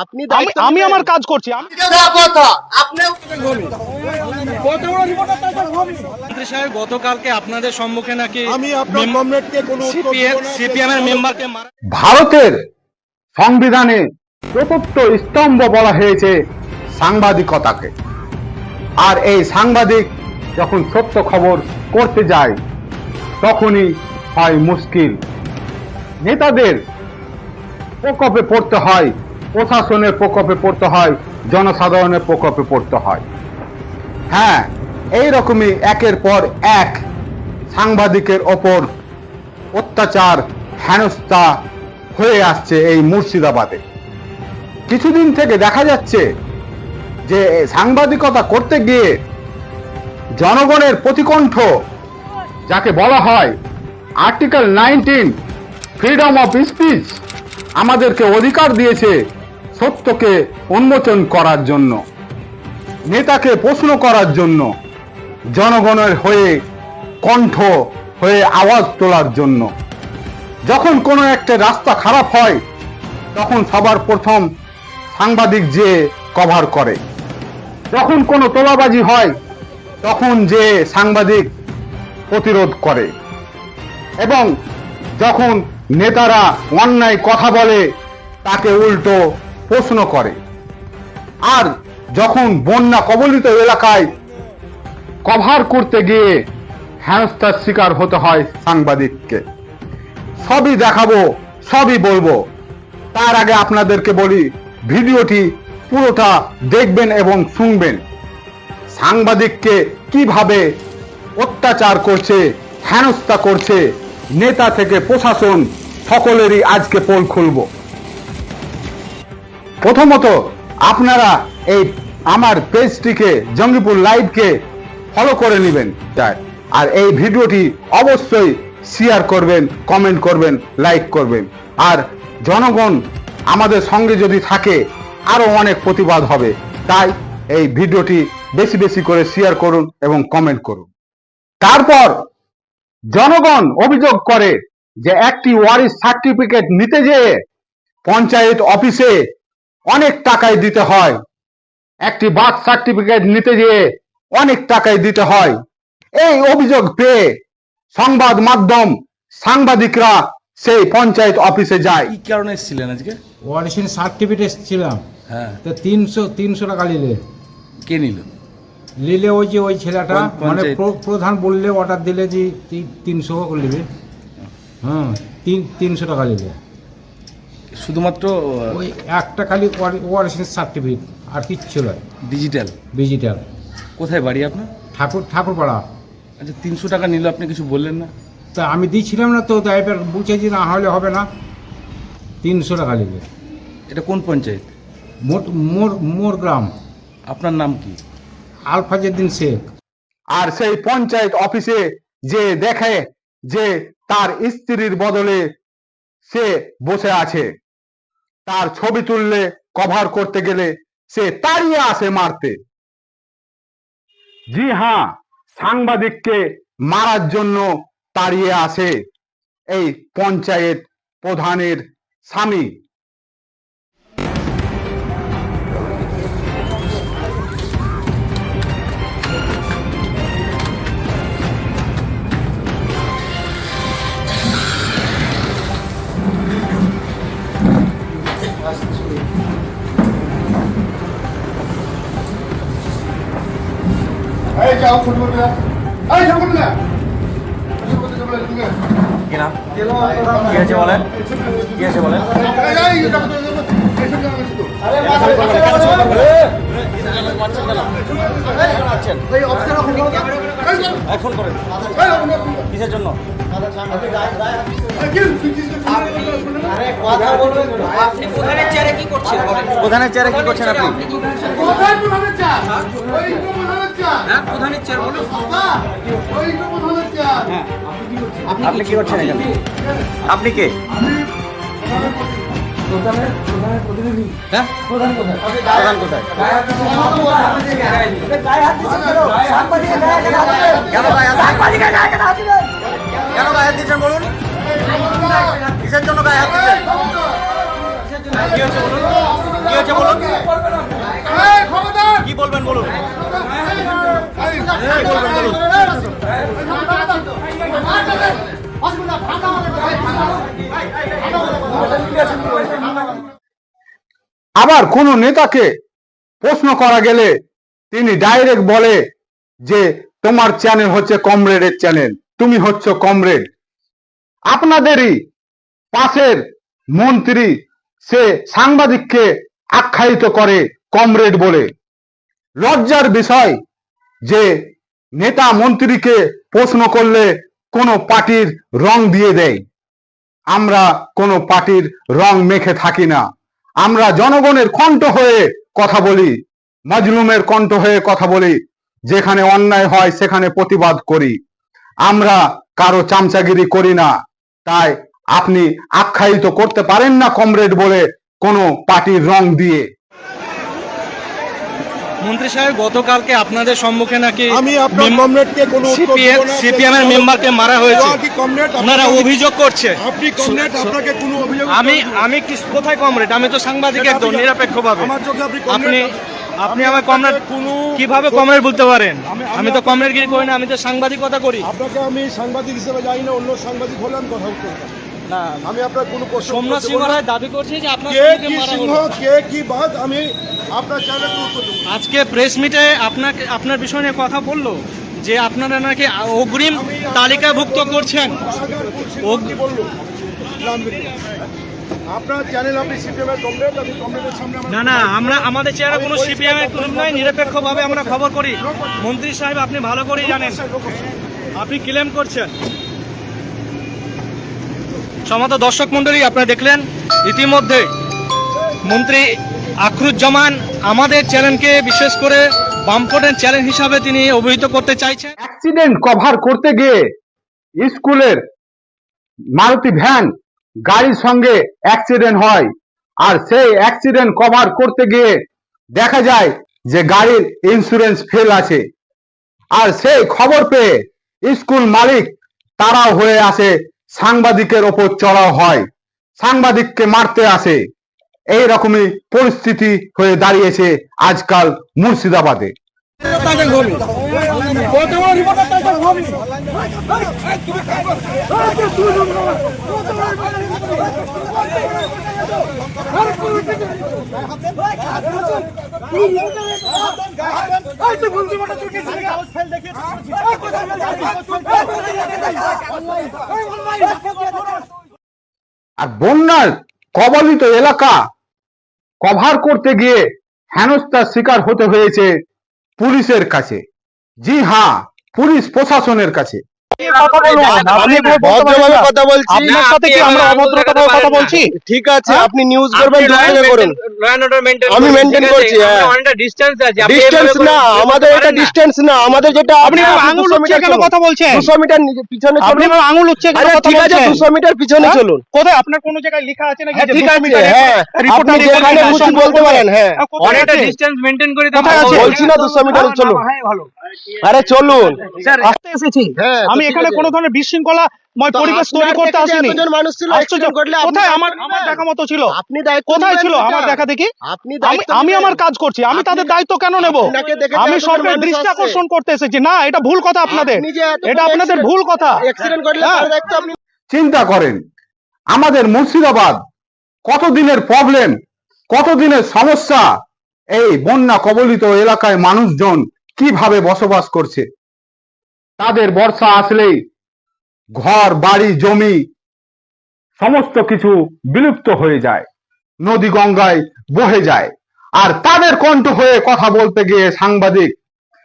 আপনি আমি। আমার কাজ করছি গতকালকে আপনাদের সম্মুখে নাকি আমি। সিপিএম এর মেম্বারকে ভারতের সংবিধানে চতুর্থ স্তম্ভ বলা হয়েছে সাংবাদিকতাকে আর এই সাংবাদিক যখন সত্য খবর করতে যায় তখনই হয় মুশকিল নেতাদের প্রকোপে পড়তে হয় প্রশাসনের প্রকোপে পড়তে হয়, জনসাধারণের প্রকোপে পড়তে হয়। হ্যাঁ এই রকমই একের পর এক সাংবাদিকের ওপর অত্যাচার, হেনস্থা হয়ে আসছে এই মুর্শিদাবাদে। কিছুদিন থেকে দেখা যাচ্ছে যে সাংবাদিকতা করতে গিয়ে জনগণের প্রতিকণ্ঠ, যাকে বলা হয় article nineteen freedom of speech আমাদেরকে অধিকার দিয়েছে সত্যকে উন্মোচন করার জন্য, নেতাকে প্রশ্ন করার জন্য, জনগণের হয়ে কণ্ঠ হয়ে আওয়াজ তোলার জন্য। যখন কোনো একটা রাস্তা খারাপ হয়, তখন সবার প্রথম সাংবাদিক যে কভার করে। যখন কোনো তোলাবাজি হয়, তখন যে সাংবাদিক প্রতিরোধ করে। এবং যখন নেতারা অন্যায় কথা বলে, তাকে উল্টো প্রশ্ন করে। আর যখন বন্যা কবলিত এলাকায় কভার করতে গিয়ে হেনস্থার শিকার হতে হয় সাংবাদিককে। সবই দেখাবো, সবই বলব। তার আগে আপনাদেরকে বলি, ভিডিওটি পুরোটা দেখবেন এবং শুনবেন। সাংবাদিককে কীভাবে অত্যাচার করছে, হেনস্থা করছে, নেতা থেকে প্রশাসন, সকলেরই আজকে পোল খুলব। প্রথমত আপনারা এই আমার পেজটিকে জঙ্গিপুর লাইভকে ফলো করে নেবেন। আর এই ভিডিওটি অবশ্যই শেয়ার করবেন কমেন্ট করবেন লাইক করবেন। আর জনগণ আমাদের সঙ্গে যদি থাকে, আরও অনেক প্রতিবাদ হবে। তাই এই ভিডিওটি বেশি বেশি করে শেয়ার করুন এবং কমেন্ট করুন। তারপর জনগণ অভিযোগ করে যে একটি ওয়ারিস সার্টিফিকেট নিতে যেয়ে পঞ্চায়েত অফিসে অনেক টাকায় দিতে হয়। একটি বার্থ সার্টিফিকেট নিতে গিয়ে অনেক টাকায় দিতে হয়। এই অভিযোগ পেয়ে সংবাদ মাধ্যম সাংবাদিকরা সেই পঞ্চায়েত অফিসে যায়। কি কারণে এসেছিলেন আজকে? ওয়ারিশন সার্টিফিকেট ছিলাম হ্যাঁ। তো তিনশো তিনশো টাকা নিলে। কে নিল? নিলে ওই যে ওই ছেলেটা মানে প্রধান বললে অর্ডার দিলে যে তিনশো নেবে। হ্যাঁ তিন তিনশো টাকা নিলে। শুধুমাত্র ওই একটা খালি ওয়ারিশন সার্টিফিকেট আর কিচ্ছু নয়। ডিজিটাল ডিজিটাল কোথায় বাড়ি আপনার? ঠাকুর ঠাকুরপাড়া। আচ্ছা তিনশো টাকা নিল আপনি কিছু বললেন না? তা আমি দিচ্ছিলাম না তো তাই এবার বলছে যে না হলে হবে না। তিনশো টাকা নিলে এটা কোন পঞ্চায়েত? মোট মোর মোর গ্রাম। আপনার নাম কি? আলফাজেদ্দিন শেখ। আর সেই পঞ্চায়েত অফিসে যে দেখে যে তার স্ত্রীর বদলে সে বসে আছে। তার ছবি তুললে কভার করতে গেলে সে তাড়িয়ে আসে মারতে। জি হ্যাঁ সাংবাদিককে মারার জন্য তাড়িয়ে আসে এই পঞ্চায়েত প্রধানের স্বামী। এই যাও ফোন করবে এই যাও প্লেয়ার কি হয়েছে বলেন কি হয়েছে বলেন এখন করেন কিসের জন্য প্রধানের চেয়ারে কি করছেন? আপনি আপনি কি করছেন এখানে? আপনি কে? কেন কেন বলুন কিসের জন্য কি বলুন বলুন কি বলবেন বলুন বলুন আবার কোন নেতাকে প্রশ্ন করা গেলে তিনি ডাইরেক্ট বলে যে, তোমার চ্যানেল হচ্ছে কমরেডের চ্যানেল তুমি হচ্ছে কমরেড। আপনাদেরই পাশের মন্ত্রী, সে সাংবাদিককে আখ্যায়িত করে কমরেড বলে। লজ্জার বিষয় যে, নেতা মন্ত্রীকে প্রশ্ন করলে কোনো পার্টির রং দিয়ে দেয়। আমরা কোনো পার্টির রং মেখে থাকি না। আমরা জনগণের কণ্ঠ হয়ে কথা বলি, মজলুমের কণ্ঠ হয়ে কথা বলি, যেখানে অন্যায় হয় সেখানে প্রতিবাদ করি। আমরা কারও চামচাগিরি করি না, তাই আপনি আখ্যায়িত করতে পারেন না কমরেড বলে কোনো পার্টির রং দিয়ে। মন্ত্রী সাহেব গতকালকে আপনাদের সম্মুখে নাকি আমি আপনার কমরেডকে কোনো সিপিএম এর মেম্বারকে মারা হয়েছে। ওনারা অভিযোগ করছে। আপনি কমরেড আপনাকে কোনো অভিযোগ আমি আমি কি কোথায় কমরেড? আমি তো সাংবাদিক একদম আপনি- নিরপেক্ষভাবে। আপনি আপনি আমার কমরেড কোনো- কীভাবে কমরেড বলতে পারেন? আমি- তো কমরেডগিরি করি না আমি তো সাংবাদিকতা করি। আপনাকে আমি সাংবাদিক হিসেবে জানি না অন্য সাংবাদিক হলে আমি কথা বলতে। না আমি আপনার কোনো সোমনাথ সিংহ রায় দাবি করছে যে আপনার কে কি মারা সিংহ কে কি বাদ আমি আপনার আজকে প্রেস মিটে আপনাকে আপনার বিষয় নিয়ে কথা বলল যে আপনারা নাকি অগ্রিম তালিকাভুক্ত করছেন। আপনার চ্যানেল আপনি সিপিএম এর কমরেড আমি কমরেডের সামনে না না আমরা আমাদের চেহারা কোনো সিপিএম এর গ্রুপ নাই নিরপেক্ষভাবে আমরা খবর করি। মন্ত্রী সাহেব আপনি ভালো করেই জানেন। আপনি ক্লেম করছেন। সমত দর্শক মন্ডলী আপনারা দেখলেন, ইতিমধ্যে মন্ত্রী আখরুজ্জামান আমাদের চ্যানেলকে বিশেষ করে বামফ্রন্টের চ্যানেল হিসাবে তিনি অভিহিত করতে চাইছেন। অ্যাক্সিডেন্ট কভার করতে গিয়ে স্কুলের মারুতি ভ্যান গাড়ির সঙ্গে অ্যাক্সিডেন্ট হয় আর সেই অ্যাক্সিডেন্ট কভার করতে গিয়ে দেখা যায় যে গাড়ির ইন্স্যুরেন্স ফেল আছে। আর সেই খবর পেয়ে স্কুল মালিক তারাও হয়ে আসে সাংবাদিকের ওপর চড়াও হয়। সাংবাদিককে মারতে আসে। এই রকমই পরিস্থিতি হয়ে দাঁড়িয়েছে আজকাল মুর্শিদাবাদে। আর বন্যার কবলিত এলাকা কভার করতে গিয়ে হেনস্থার শিকার হতে হয়েছে পুলিশের কাছে। জি হ্যাঁ পুলিশ প্রশাসনের কাছে। ভদ্রভাবে কথা বলছি। আপনার সাথে কি আমরা অভদ্রতাভাবে কথা বলছি? ঠিক আছে আপনি নিউজ করবেন দয়া করুন। আমি মেনটেন করছি হ্যাঁ। ডিস্টেন্স না আমাদের এটা ডিস্টেন্স না। আমাদের যেটা আপনি আঙুল উচ্চে কেন কথা বলছেন। 200 মিটার পিছনে চলুন। এবার আঙুল উচ্চে কেন কথা ঠিক আছে 200 মিটার পিছনে? চলুন। কোথায়? আপনার কোনো জায়গায় লেখা আছে নাকি? ঠিক আছে রিপোর্টার যেখানে খুশি বলতে পারেন কোথায় আছে? করে কোথায় বলছি না 200 মিটার চলুন আরে চলুন। স্যার এসেছি আমি এখানে। কোনো ধরনের বিশৃঙ্খলাময় তো পরিবেশ তৈরি করতে দেখে যে আসিনি। এতজন মানুষ ছিল, আশ্চর্য। accident ঘটলে আপনি কোথায় আমার আমার দেখা মতো ছিল? আপনি কোথায় ছিল আমার দেখা দেখি? আমি দায়িত্ব আমি নেবেন। আমার কাজ করছি। আমি তাদের দায়িত্ব কেন নেব? আমি সরকারের দৃষ্টি আকর্ষণ করতে এসেছি। না এটা ভুল কথা আপনাদের। আপনি যে এত এটা আপনাদের ভুল কথা। অ্যাক্সিডেন্ট ঘটলে হ্যাঁ। চিন্তা করেন আমাদের মুর্শিদাবাদ কতদিনের প্রবলেম কতদিনের সমস্যা? এই বন্যা কবলিত এলাকায় মানুষজন কীভাবে বসবাস করছে? তাদের বর্ষা আসলেই ঘর, বাড়ি, জমি সমস্ত কিছু বিলুপ্ত হয়ে যায়, নদী গঙ্গায় বহে যায়। আর তাদের কণ্ঠ হয়ে কথা বলতে গিয়ে সাংবাদিক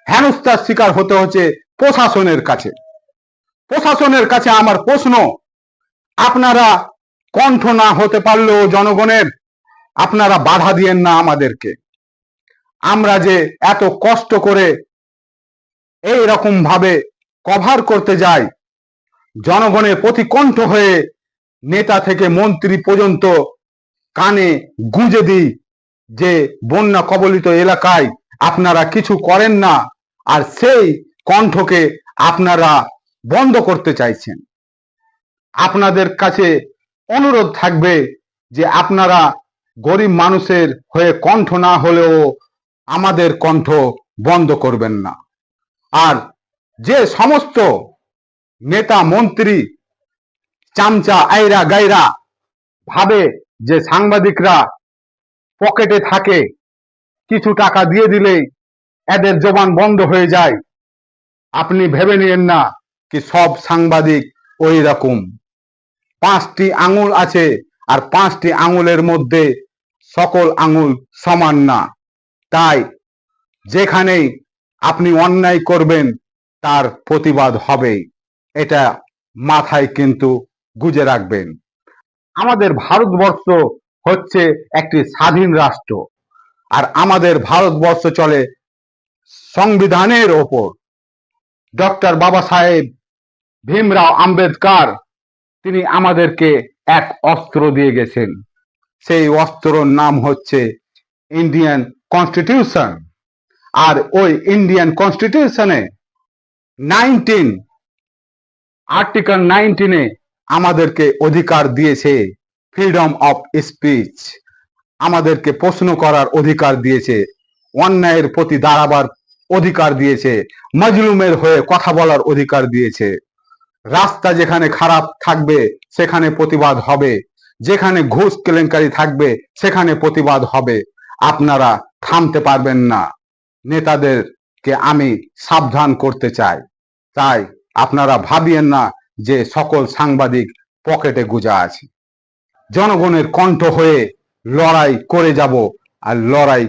হেনস্থার শিকার হতে হচ্ছে প্রশাসনের কাছে। প্রশাসনের কাছে আমার প্রশ্ন, আপনারা কণ্ঠ না হতে পারলেও জনগণের আপনারা বাধা দিয়েন না আমাদেরকে। আমরা যে এত কষ্ট করে এই রকম ভাবে কভার করতে যাই জনগণের প্রতি কণ্ঠ হয়ে নেতা থেকে মন্ত্রী পর্যন্ত কানে গুঁজে দিই যে, বন্যা কবলিত এলাকায় আপনারা কিছু করেন না, আর সেই কণ্ঠকে আপনারা বন্ধ করতে চাইছেন। আপনাদের কাছে অনুরোধ থাকবে যে, আপনারা গরিব মানুষের হয়ে কণ্ঠ না হলেও আমাদের কণ্ঠ বন্ধ করবেন না। আর যে সমস্ত নেতা, মন্ত্রী, চামচা, আইরা, গাইরা ভাবে যে সাংবাদিকরা পকেটে থাকে, কিছু টাকা দিয়ে দিলেই এদের জবান বন্ধ হয়ে যায়। আপনি ভেবে নিয়েন না কি সব সাংবাদিক ওই রকম। পাঁচটি আঙুল আছে আর পাঁচটি আঙুলের মধ্যে সকল আঙুল সমান না। তাই যেখানেই আপনি অন্যায় করবেন তার প্রতিবাদ হবে। এটা মাথায় কিন্তু গুজে রাখবেন। আমাদের ভারতবর্ষ হচ্ছে একটি স্বাধীন রাষ্ট্র। আর আমাদের ভারতবর্ষ চলে সংবিধানের ওপর। ডক্টর বাবা সাহেব ভীমরাও আম্বেদকর, তিনি আমাদেরকে এক অস্ত্র দিয়ে গেছেন। সেই অস্ত্রর নাম হচ্ছে ইন্ডিয়ান কনস্টিটিউশন। আর ওই ইন্ডিয়ান কনস্টিটিউশনে নাইনটিন, আর্টিকেল নাইনটিনে আমাদেরকে অধিকার দিয়েছে ফ্রিডম অফ স্পিচ আমাদেরকে প্রশ্ন করার অধিকার দিয়েছে, অন্যায়ের প্রতি দাঁড়াবার অধিকার দিয়েছে, মজলুমের হয়ে কথা বলার অধিকার দিয়েছে। রাস্তা যেখানে খারাপ থাকবে, সেখানে প্রতিবাদ হবে। যেখানে ঘুষ কেলেঙ্কারি থাকবে, সেখানে প্রতিবাদ হবে। আপনারা থামতে পারবেন না। নেতাদেরকে আমি সাবধান করতে চাই। তাই আপনারা ভাবিয়েন না যে সকল সাংবাদিক পকেটে গুজা আছে। জনগণের কণ্ঠ হয়ে লড়াই করে যাব আর লড়াই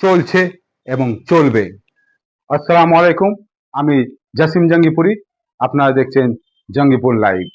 চলছে এবং চলবে। আসসালামু আলাইকুম, আমি জাসিম জঙ্গিপুরি, আপনারা দেখছেন জঙ্গিপুর লাইভ।